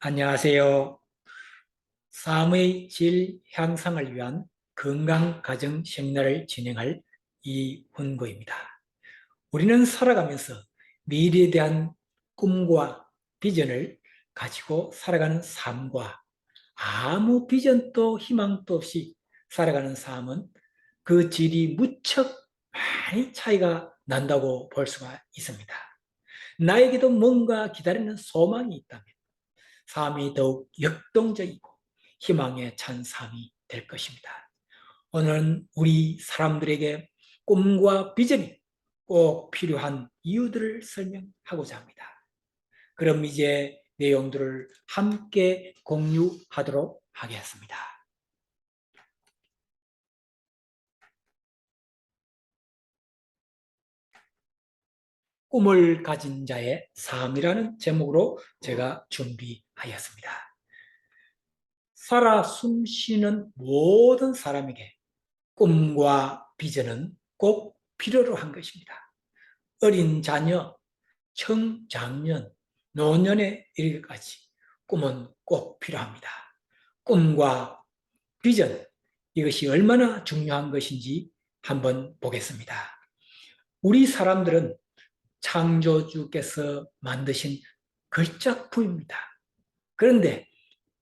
안녕하세요. 삶의 질 향상을 위한 건강 가정 생활을 진행할 이훈구입니다. 우리는 살아가면서 미래에 대한 꿈과 비전을 가지고 살아가는 삶과 아무 비전도 희망도 없이 살아가는 삶은 그 질이 무척 많이 차이가 난다고 볼 수가 있습니다. 나에게도 뭔가 기다리는 소망이 있다면 삶이 더욱 역동적이고 희망에 찬 삶이 될 것입니다. 오늘은 우리 사람들에게 꿈과 비전이 꼭 필요한 이유들을 설명하고자 합니다. 그럼 이제 내용들을 함께 공유하도록 하겠습니다. 꿈을 가진 자의 삶이라는 제목으로 제가 준비하였습니다. 살아 숨쉬는 모든 사람에게 꿈과 비전은 꼭 필요로 한 것입니다. 어린 자녀, 청장년, 노년에 이르기까지 꿈은 꼭 필요합니다. 꿈과 비전, 이것이 얼마나 중요한 것인지 한번 보겠습니다. 우리 사람들은 창조주께서 만드신 걸작품입니다. 그런데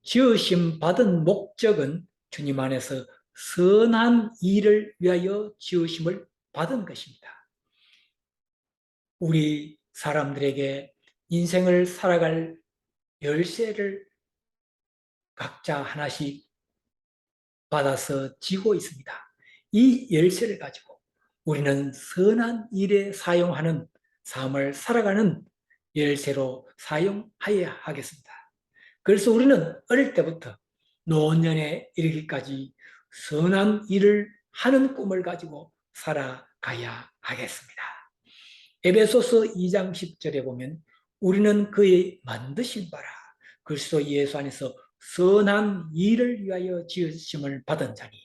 지으심 받은 목적은 주님 안에서 선한 일을 위하여 지으심을 받은 것입니다. 우리 사람들에게 인생을 살아갈 열쇠를 각자 하나씩 받아서 지고 있습니다. 이 열쇠를 가지고 우리는 선한 일에 사용하는 삶을 살아가는 열쇠로 사용하여야 하겠습니다. 그래서 우리는 어릴 때부터 노년에 이르기까지 선한 일을 하는 꿈을 가지고 살아가야 하겠습니다. 에베소서 2장 10절에 보면 우리는 그의 만드신 바라 그리스도 예수 안에서 선한 일을 위하여 지으심을 받은 자니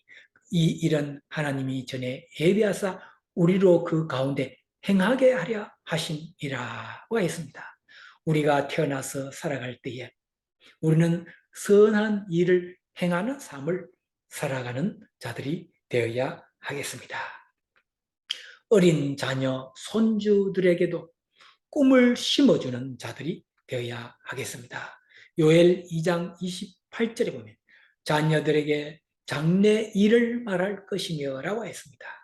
이 일은 하나님이 전에 예비하사 우리로 그 가운데 행하게 하려 하심이라고 했습니다. 우리가 태어나서 살아갈 때에 우리는 선한 일을 행하는 삶을 살아가는 자들이 되어야 하겠습니다. 어린 자녀, 손주들에게도 꿈을 심어주는 자들이 되어야 하겠습니다. 요엘 2장 28절에 보면 자녀들에게 장래 일을 말할 것이며 라고 했습니다.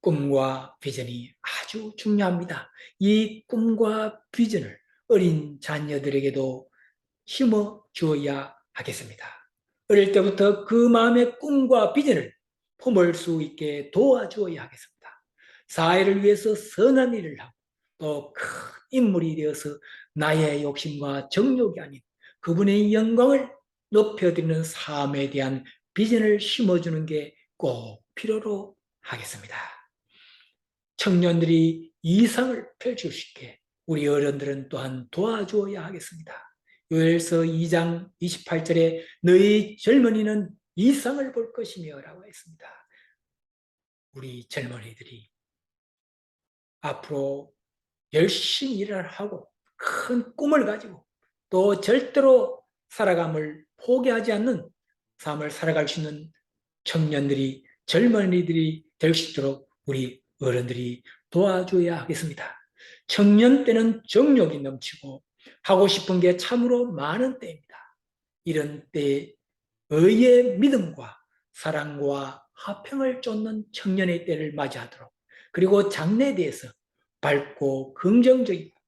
꿈과 비전이 아주 중요합니다. 이 꿈과 비전을 어린 자녀들에게도 심어 주어야 하겠습니다. 어릴 때부터 그 마음의 꿈과 비전을 품을 수 있게 도와주어야 하겠습니다. 사회를 위해서 선한 일을 하고 또 큰 인물이 되어서 나의 욕심과 정욕이 아닌 그분의 영광을 높여드리는 삶에 대한 비전을 심어주는 게 꼭 필요로 하겠습니다. 청년들이 이상을 펼칠 수 있게 우리 어른들은 또한 도와주어야 하겠습니다. 요엘서 2장 28절에 너희 젊은이는 이상을 볼 것이며 라고 했습니다. 우리 젊은이들이 앞으로 열심히 일을 하고 큰 꿈을 가지고 또 절대로 살아감을 포기하지 않는 삶을 살아갈 수 있는 청년들이 젊은이들이 될 수 있도록 우리 어른들이 도와줘야 하겠습니다. 청년 때는 정욕이 넘치고 하고 싶은 게 참으로 많은 때입니다. 이런 때 의의 믿음과 사랑과 화평을 쫓는 청년의 때를 맞이하도록 그리고 장래에 대해서 밝고 긍정적이고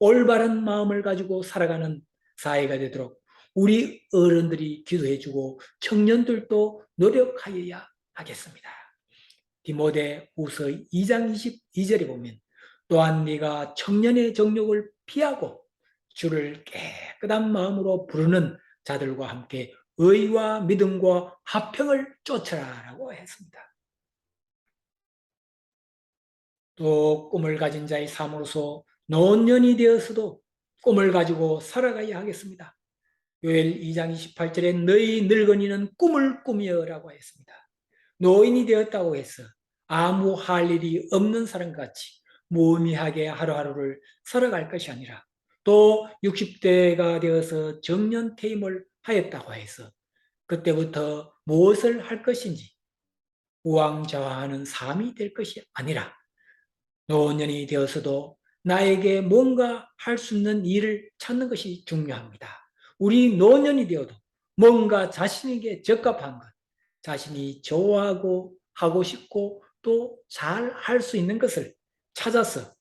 올바른 마음을 가지고 살아가는 사회가 되도록 우리 어른들이 기도해주고 청년들도 노력하여야 하겠습니다. 디모데 우서 2장 22절에 보면 또한 네가 청년의 정욕을 피하고 주를 깨끗한 마음으로 부르는 자들과 함께 의와 믿음과 화평을 쫓아라라고 했습니다. 또 꿈을 가진 자의 삶으로서 노년이 되어서도 꿈을 가지고 살아가야 하겠습니다. 요엘 2장 28절에 너희 늙은이는 꿈을 꾸며라고 했습니다. 노인이 되었다고 해서 아무 할 일이 없는 사람 같이 무의미하게 하루하루를 살아갈 것이 아니라 또 60대가 되어서 정년 퇴임을 하였다고 해서 그때부터 무엇을 할 것인지 우왕좌왕하는 삶이 될 것이 아니라 노년이 되어서도 나에게 뭔가 할 수 있는 일을 찾는 것이 중요합니다. 우리 노년이 되어도 뭔가 자신에게 적합한 것, 자신이 좋아하고 하고 싶고 또 잘 할 수 있는 것을 찾아서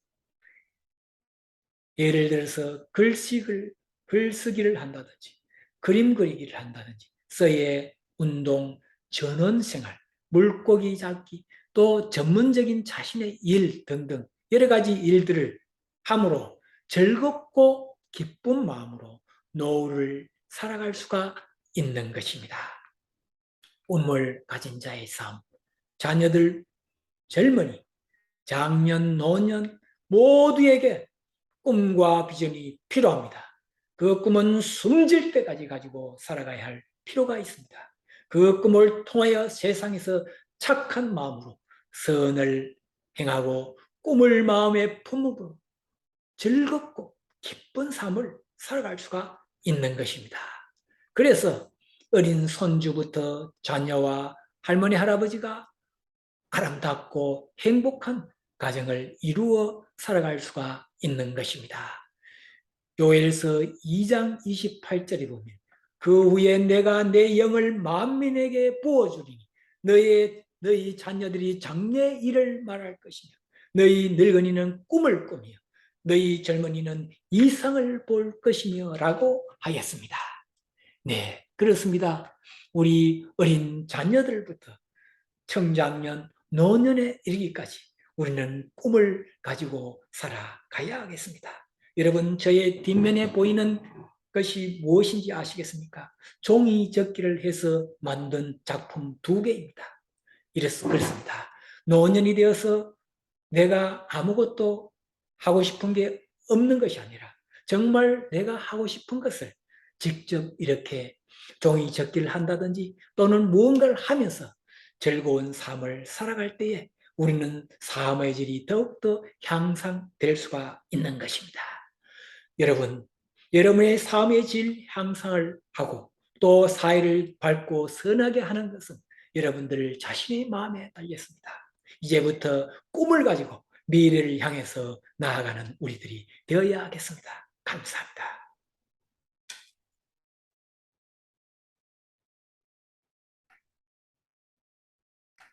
예를 들어서 글쓰기를, 글쓰기를 한다든지 그림 그리기를 한다든지 서예, 운동, 전원 생활, 물고기 잡기 또 전문적인 자신의 일 등등 여러 가지 일들을 함으로 즐겁고 기쁜 마음으로 노후를 살아갈 수가 있는 것입니다. 꿈을 가진 자의 삶, 자녀들, 젊은이, 장년, 노년 모두에게 꿈과 비전이 필요합니다. 그 꿈은 숨질 때까지 가지고 살아가야 할 필요가 있습니다. 그 꿈을 통하여 세상에서 착한 마음으로 선을 행하고 꿈을 마음에 품으로 즐겁고 기쁜 삶을 살아갈 수가 있는 것입니다. 그래서 어린 손주부터 자녀와 할머니, 할아버지가 아름답고 행복한 가정을 이루어 살아갈 수가 있는 것입니다. 요엘서 2장 28절에 보면 그 후에 내가 내 영을 만민에게 부어주리니 너희 너희 자녀들이 장래 일을 말할 것이며 너희 늙은이는 꿈을 꾸며 너희 젊은이는 이상을 볼 것이며 라고 하였습니다. 네, 그렇습니다. 우리 어린 자녀들부터 청장년, 노년에 이르기까지 우리는 꿈을 가지고 살아가야 하겠습니다. 여러분, 저의 뒷면에 보이는 것이 무엇인지 아시겠습니까? 종이 적기를 해서 만든 작품 두 개입니다. 이래서 그렇습니다. 노년이 되어서 내가 아무것도 하고 싶은 게 없는 것이 아니라 정말 내가 하고 싶은 것을 직접 이렇게 종이 적기를 한다든지 또는 무언가를 하면서 즐거운 삶을 살아갈 때에 우리는 삶의 질이 더욱더 향상될 수가 있는 것입니다. 여러분, 여러분의 삶의 질 향상을 하고 또 사회를 밝고 선하게 하는 것은 여러분들 자신의 마음에 달렸습니다. 이제부터 꿈을 가지고 미래를 향해서 나아가는 우리들이 되어야 하겠습니다. 감사합니다.